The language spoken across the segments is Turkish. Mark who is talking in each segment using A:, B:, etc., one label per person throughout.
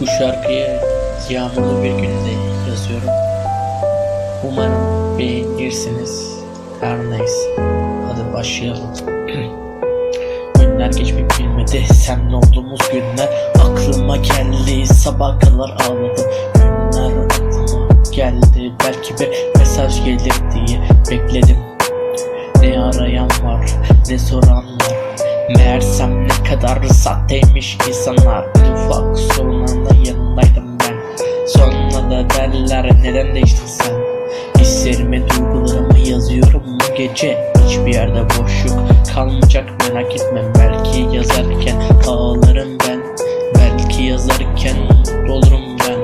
A: Bu şarkıyı yağmurlu bir günde yazıyorum. Umarım beğenirsiniz. Her neyse. Hadi başlayalım. Günler geçmek bilmedi Sen olduğumuz günler Aklıma geldi Sabah kadar ağladım Günler aklıma geldi Belki bir mesaj gelir diye Bekledim Ne arayan var Ne soran var Meğersem ne kadar sahteymiş insanlar. Ufak sorunlarında yanındaydım ben. Sonra da derler neden değiştin sen? Hislerimi duygularımı yazıyorum bu gece. Hiçbir yerde boşluk kalmayacak merak etme. Belki yazarken ağlarım ben. Belki yazarken mutlu olurum ben.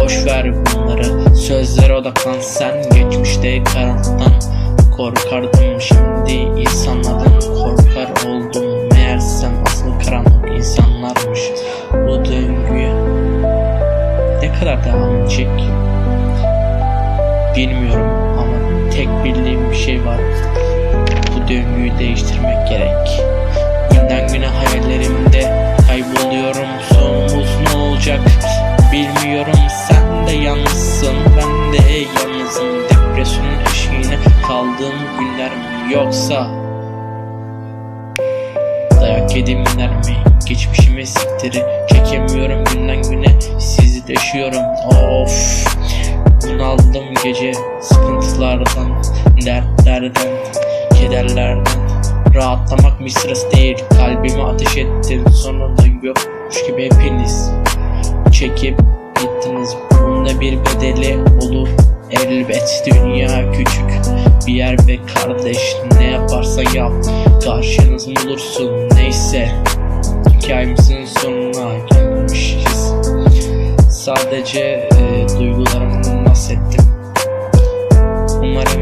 A: Boş ver bunları sözlere odaklan sen. Geçmişte karanlıktan korkardım Şimdi insanlardan Bu döngüye ne kadar devam edecek bilmiyorum ama tek bildiğim bir şey var. Bu döngüyü değiştirmek gerek. Günden güne hayallerimde kayboluyorum. Sonumuz ne olacak? Bilmiyorum. Sen de yalnızsın ben de yalnızım. Depresyonun eşiğine kaldığım günler mi yoksa? Dayak yediğim günler mi? Geçmişime siktiri Sizi deşiyorum Of. Bunaldım gece Sıkıntılardan Dertlerden Kederlerden. Rahatlamak bir sırası değil. Kalbime ateş ettin Sonra da yokmuş gibi hepiniz Çekip gittiniz. Bunun bir bedeli olur. Elbet dünya küçük bir yer be kardeş Ne yaparsan yap. Karşınız bulursun neyse Hikayemizin sonuna gelmişiz Sadece e, duygularımı bahsettim. Umarım